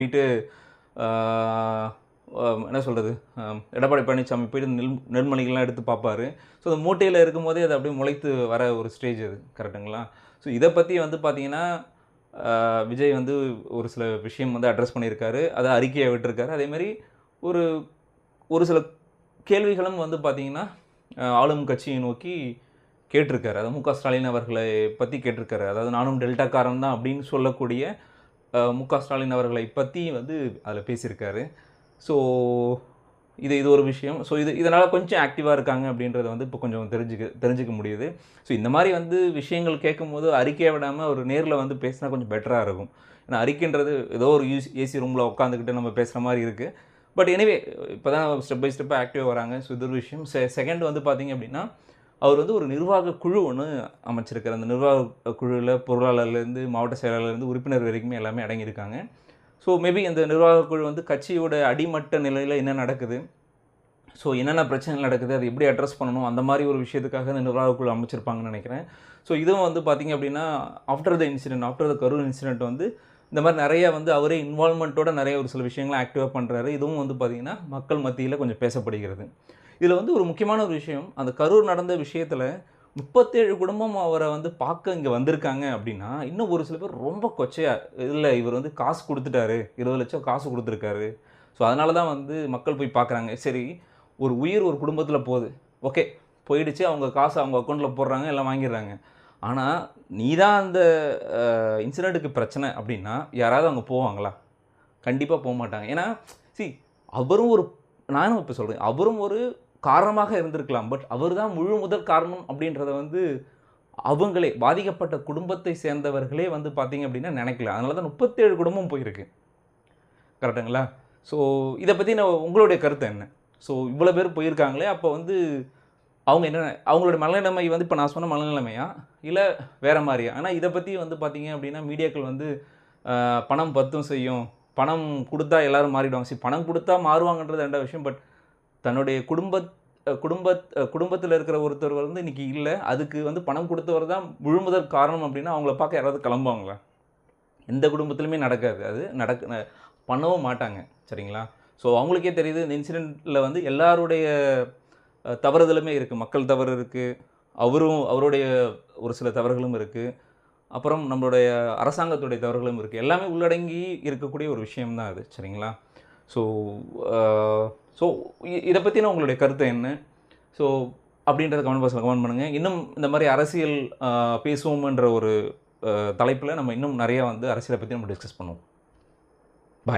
போயிட்டு என்ன சொல்கிறது எடப்பாடி பழனிசாமி போயிட்டு நெல் நெல்மணிகள்லாம் எடுத்து பார்ப்பாரு ஸோ அந்த மூட்டையில் இருக்கும் போதே அது அப்படியே முளைத்து வர ஒரு ஸ்டேஜ் அது கரெக்டுங்களா ஸோ இதை பற்றி வந்து பார்த்தீங்கன்னா விஜய் வந்து ஒரு சில விஷயம் வந்து அட்ரஸ் பண்ணியிருக்காரு. அதை அறிக்கையை விட்டுருக்காரு. அதேமாதிரி ஒரு ஒரு சில கேள்விகளும் வந்து பார்த்திங்கன்னா ஆளும் கட்சியை நோக்கி கேட்டிருக்காரு. அதாவது மு க ஸ்டாலின் அவர்களை பற்றி கேட்டிருக்காரு. அதாவது நானும் டெல்டாக்காரன் தான் அப்படின்னு சொல்லக்கூடிய மு க ஸ்டாலின் அவர்களை பற்றி வந்து அதில் பேசியிருக்காரு. ஸோ இது இது ஒரு விஷயம். ஸோ இது இதனால் கொஞ்சம் ஆக்டிவாக இருக்காங்க அப்படின்றத வந்து இப்போ கொஞ்சம் தெரிஞ்சுக்க தெரிஞ்சுக்க முடியுது. ஸோ இந்த மாதிரி வந்து விஷயங்கள் கேட்கும்போது அறிக்கையை விடாமல் ஒரு நேரில் வந்து பேசினா கொஞ்சம் பெட்டராக இருக்கும். ஏன்னா அறிக்கைன்றது ஏதோ ஒரு யூஸ் ஏசி ரூமில் உட்காந்துக்கிட்டு நம்ம பேசுகிற மாதிரி இருக்குது பட் எனிவே இப்போ தான் ஸ்டெப் பை ஸ்டெப்பாக ஆக்டிவாக வராங்க. ஸோ இது ஒரு விஷயம். செ செகண்ட் வந்து பார்த்தீங்க அப்படின்னா அவர் வந்து ஒரு நிர்வாக குழு ஒன்று அமைச்சிருக்கார். அந்த நிர்வாக குழுவில் பொருளாளர்லேருந்து மாவட்ட செயலாளர்லேருந்து உறுப்பினர் வரைக்குமே எல்லாமே அடங்கியிருக்காங்க. ஸோ மேபி இந்த நிர்வாக குழு வந்து கட்சியோட அடிமட்ட நிலையில் என்ன நடக்குது? ஸோ என்னென்ன பிரச்சனைகள் நடக்குது? அது எப்படி அட்ரஸ் பண்ணணும்? அந்த மாதிரி ஒரு விஷயத்துக்காக இந்த நிர்வாக குழு அமைச்சிருப்பாங்கன்னு நினைக்கிறேன். ஸோ இதுவும் வந்து பார்த்திங்க அப்படின்னா after the incident after the Karur incident வந்து இந்த மாதிரி நிறையா வந்து அவரே இன்வால்மெண்ட்டோட நிறைய ஒரு சில விஷயங்களை ஆக்டிவாக பண்ணுறாரு இதுவும் வந்து பார்த்திங்கன்னா மக்கள் மத்தியில் கொஞ்சம் பேசப்படுகிறது. இதில் வந்து ஒரு முக்கியமான ஒரு விஷயம். அந்த கரூர் நடந்த விஷயத்தில் முப்பத்தேழு குடும்பம் அவரை வந்து பார்க்க இங்கே வந்திருக்காங்க அப்படின்னா இன்னும் ஒரு சில பேர் ரொம்ப கொச்சையாக இல்லை இவர் வந்து காசு கொடுத்துட்டாரு. இருபது லட்சம் காசு கொடுத்துருக்காரு. ஸோ அதனால தான் வந்து மக்கள் போய் பார்க்குறாங்க. சரி ஒரு உயிர் ஒரு குடும்பத்தில் போகுது. ஓகே போயிடுச்சு. அவங்க காசு அவங்க அக்கௌண்ட்டில் போடுறாங்க எல்லாம் வாங்கிடுறாங்க. ஆனால் நீ தான் அந்த இன்சிடெண்ட்டுக்கு பிரச்சனை அப்படின்னா யாராவது அங்கே போவாங்களா? கண்டிப்பாக போக மாட்டாங்க. ஏன்னா சி அவரும் ஒரு நானும் இப்போ சொல்கிறேன் அவரும் ஒரு காரணமாக இருந்திருக்கலாம். பட் அவர் தான் முழு முதல் காரணம் அப்படின்றத வந்து அவங்களே பாதிக்கப்பட்ட குடும்பத்தை சேர்ந்தவர்களே வந்து பார்த்தீங்க அப்படின்னா நினைக்கல. அதனால தான் முப்பத்தேழு குடும்பம் போயிருக்கு. கரெக்டுங்களா? ஸோ இதை பற்றி நான் உங்களுடைய கருத்து என்ன? ஸோ இவ்வளோ பேர் போயிருக்காங்களே அப்போ வந்து அவங்க என்ன அவங்களோட மனநிலைமை வந்து இப்போ நான் சொன்ன மனநிலைமையா? இல்லை வேறு மாதிரியா? ஆனால் இதை பற்றி வந்து பார்த்தீங்க அப்படின்னா மீடியாக்கள் வந்து பணம் பத்தும் செய்யும். பணம் கொடுத்தா எல்லோரும் மாறிடுவாங்க. சரி பணம் கொடுத்தா மாறுவாங்கன்றது ரெண்டாவது விஷயம். பட் தன்னுடைய குடும்ப குடும்ப குடும்பத்தில் இருக்கிற ஒருத்தர் வந்து இன்னைக்கு இல்லை அதுக்கு வந்து பணம் கொடுத்தவர் தான் முழுமுதல் காரணம் அப்படின்னா அவங்கள பார்க்க யாராவது கிளம்புவாங்களா? எந்த குடும்பத்துலையுமே நடக்காது. அது நடக்க ந- பண்ணவும் மாட்டாங்க. சரிங்களா? ஸோ அவங்களுக்கே தெரியுது இந்த இன்சிடெண்ட்டில் வந்து எல்லாருடைய தவறுதலுமே இருக்குது மக்கள் தவறு இருக்குது அவரும் அவருடைய ஒரு சில தவறுகளும் இருக்குது அப்புறம் நம்மளுடைய அரசாங்கத்துடைய தவறுகளும் இருக்குது எல்லாமே உள்ளடங்கி இருக்கக்கூடிய ஒரு விஷயம்தான் அது. சரிங்களா? ஸோ ஸோ இதை பற்றின உங்களுடைய கருத்து என்ன? ஸோ அப்படின்றத கமெண்ட் பாக்ஸில் கமெண்ட் பண்ணுங்கள் இன்னும் இந்த மாதிரி அரசியல் பேசுவோம்ன்ற ஒரு தலைப்பில் நம்ம இன்னும் நிறையா வந்து அரசியலை பற்றி நம்ம டிஸ்கஸ் பண்ணுவோம்.